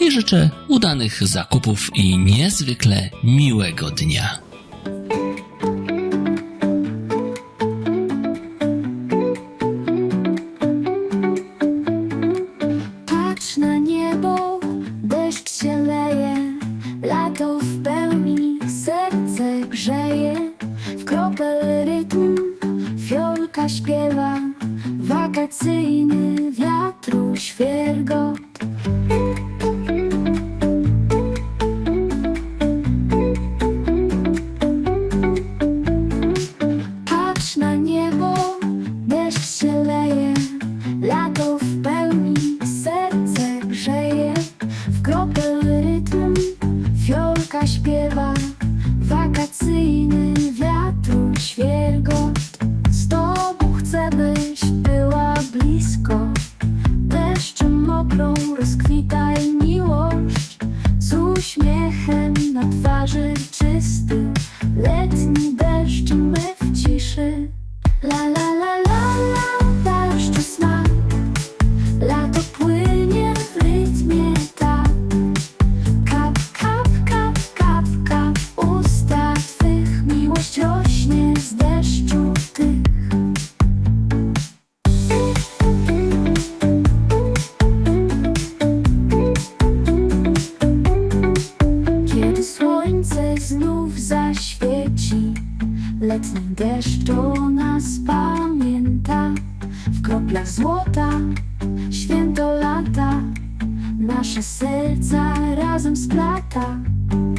i życzę udanych zakupów i niezwykle miłego dnia. Patrz na niebo, deszcz się leje, lato w pełni, serce grzeje. W kropel rytm fiolka śpiewa, wakacyjny wiatru świergot. Uśmiechem na twarzy czysty, letni deszcz my w ciszy. Letni deszcz o nas pamięta. W kroplach złota, święto lata, nasze serca razem splata. Deszczu